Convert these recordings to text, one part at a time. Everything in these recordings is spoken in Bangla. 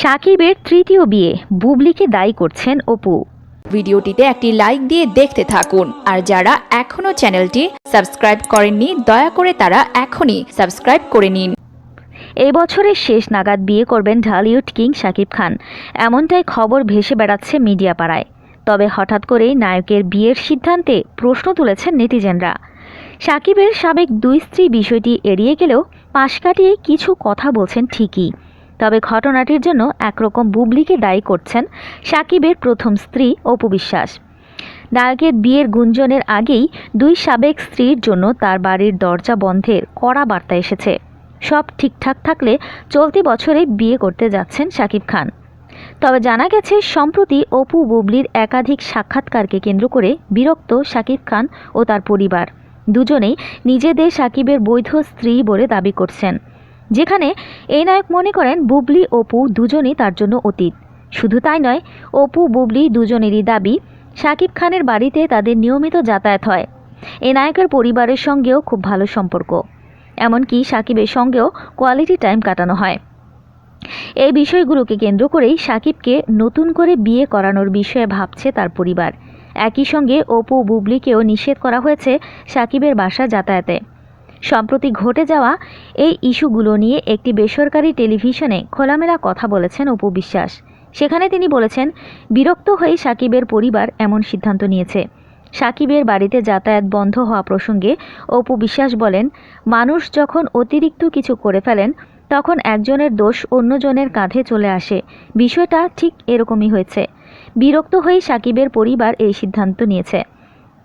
সাকিবের তৃতীয় বিয়ে বুবলিকে দায়ী করছেন অপু। ভিডিওটিতে একটি লাইক দিয়ে দেখতে থাকুন আর যারা এখনও চ্যানেলটি সাবস্ক্রাইব করেননি দয়া করে তারা এখনই সাবস্ক্রাইব করে নিন। এই বছরের শেষ নাগাদ বিয়ে করবেন ঢালিউড কিং শাকিব খান এমনটাই খবর ভেসে বেড়াচ্ছে মিডিয়া পাড়ায় তবে হঠাৎ করেই নায়কের বিয়ের সিদ্ধান্তে প্রশ্ন তুলেছেন নেটিজেনরা। সাকিবের সাবেক দুই স্ত্রী বিষয়টি এড়িয়ে গেলেও পাশ কাটিয়ে কিছু কথা বলছেন ঠিকই। তবে ঘটনাটির জন্য একরকম বুবলিকে দায়ী করছেন সাকিবের প্রথম স্ত্রী অপু বিশ্বাস। নায়কের বিয়ের গুঞ্জনের আগেই দুই সাবেক স্ত্রীর জন্য তার বাড়ির দরজা বন্ধের কড়া বার্তা এসেছে। সব ঠিকঠাক থাকলে চলতি বছরে বিয়ে করতে যাচ্ছেন সাকিব খান। তবে জানা গেছে, সম্প্রতি অপু বুবলির একাধিক সাক্ষাৎকারকে কেন্দ্র করে বিরক্ত সাকিব খান ও তার পরিবার। দুজনেই নিজেদের সাকিবের বৈধ স্ত্রী বলে দাবি করছেন। যেখানে এই নায়ক মনে করেন বুবলি, অপু দুজনই তার জন্য অতীত। শুধু তাই নয়, অপু, বুবলি দুজনেরই দাবি শাকিব খানের বাড়িতে তাদের নিয়মিত যাতায়াত হয়। এ নায়কের পরিবারের সঙ্গেও খুব ভালো সম্পর্ক। এমনকি সাকিবের সঙ্গেও কোয়ালিটি টাইম কাটানো হয়। এই বিষয়গুলোকে কেন্দ্র করেই সাকিবকে নতুন করে বিয়ে করানোর বিষয়ে ভাবছে তার পরিবার। একই সঙ্গে অপু, বুবলিকেও নিষেধ করা হয়েছে সাকিবের বাসা যাতায়াতে। সম্প্রতি ঘটে যাওয়া এই ইস্যুগুলো নিয়ে একটি বেসরকারি টেলিভিশনে খোলামেলা কথা বলেছেন অপু বিশ্বাস। সেখানে তিনি বলেছেন, বিরক্ত হয়ে সাকিবের পরিবার এমন সিদ্ধান্ত নিয়েছে। সাকিবের বাড়িতে যাতায়াত বন্ধ হওয়া প্রসঙ্গে অপু বিশ্বাস বলেন, মানুষ যখন অতিরিক্ত কিছু করে ফেলেন, তখন একজনের দোষ অন্যজনের কাঁধে চলে আসে। বিষয়টা ঠিক এরকমই হয়েছে। বিরক্ত হয়ে সাকিবের পরিবার এই সিদ্ধান্ত নিয়েছে।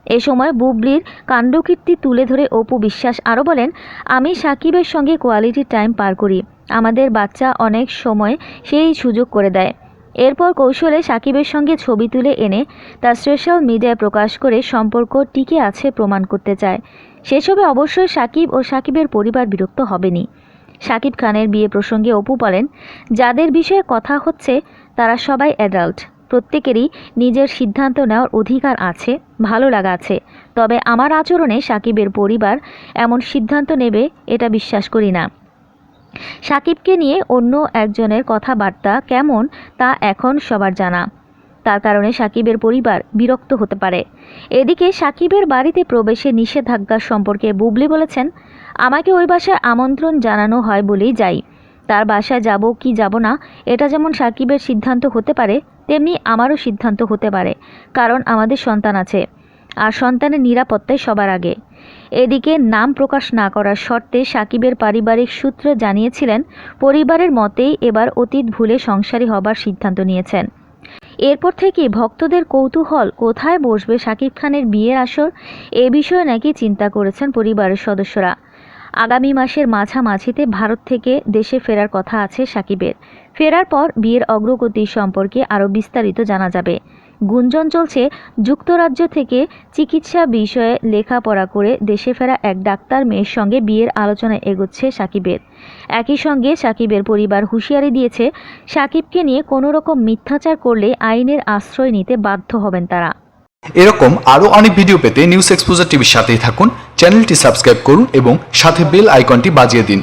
এ সময় বুবলির কাণ্ডকীর্তি তুলে ধরে অপু বিশ্বাস আরও বলেন, আমি সাকিবের সঙ্গে কোয়ালিটি টাইম পার করি। আমাদের বাচ্চা অনেক সময় সেই সুযোগ করে দেয়। এরপর কৌশলে সাকিবের সঙ্গে ছবি তুলে এনে তা সোশ্যাল মিডিয়ায় প্রকাশ করে সম্পর্ক টিকে আছে প্রমাণ করতে চায়। সেসবে অবশ্যই সাকিব ও সাকিবের পরিবার বিরক্ত হবেনি। সাকিব খানের বিয়ে প্রসঙ্গে অপু বলেন, যাদের বিষয়ে কথা হচ্ছে, তারা সবাই অ্যাডাল্ট প্রত্যেকেরই নিজের সিদ্ধান্ত নেওয়ার অধিকার আছে, ভালো লাগা আছে। তবে আমার আচরণে সাকিবের পরিবার এমন সিদ্ধান্ত নেবে, এটা বিশ্বাস করি না। সাকিবকে নিয়ে অন্য একজনের কথাবার্তা কেমন, তা এখন সবার জানা। তার কারণে সাকিবের পরিবার বিরক্ত হতে পারে। এদিকে সাকিবের বাড়িতে প্রবেশে নিষেধাজ্ঞা সম্পর্কে বুবলি বলেছেন, আমাকে ওই বাসায় আমন্ত্রণ জানানো হয় বলেই যাই। তার বাসায় যাব কি যাব না, এটা যেমন সাকিবের সিদ্ধান্ত হতে পারে তেমনি আমারও সিদ্ধান্ত হতে পারে, কারণ আমাদের সন্তান আছে। আর সন্তানের নিরাপত্তাই সবার আগে। এদিকে নাম প্রকাশ না করার শর্তে সাকিবের পারিবারিক সূত্র জানিয়েছিলেন, পরিবারের মতেই এবার অতীত ভুলে সংসারী হবার সিদ্ধান্ত নিয়েছেন। এরপর থেকে ভক্তদের কৌতূহল কোথায় বসবে শাকিব খানের বিয়ের আসর এ বিষয়ে নাকি চিন্তা করেছেন পরিবারের সদস্যরা। আগামী মাসের মাঝামাঝিতে ভারত থেকে দেশে ফেরার কথা আছে সাকিবের। ফেরার পর বিয়ের অগ্রগতি সম্পর্কে আরও বিস্তারিত জানা যাবে। গুঞ্জন চলছে, যুক্তরাজ্য থেকে চিকিৎসা বিষয়ে লেখাপড়া করে দেশে ফেরা এক ডাক্তার মেয়ের সঙ্গে বিয়ের আলোচনা এগোচ্ছে সাকিবের। একই সঙ্গে সাকিবের পরিবার হুঁশিয়ারি দিয়েছে, সাকিবকে নিয়ে কোনো রকম মিথ্যাচার করলে আইনের আশ্রয় নিতে বাধ্য হবেন তারা। এরকম আরও অনেক ভিডিও পেতে নিউজ এক্সপোজার টিভির সাথেই থাকুন। চ্যানেলটি সাবস্ক্রাইব করুন এবং সাথে বেল আইকনটি বাজিয়ে দিন।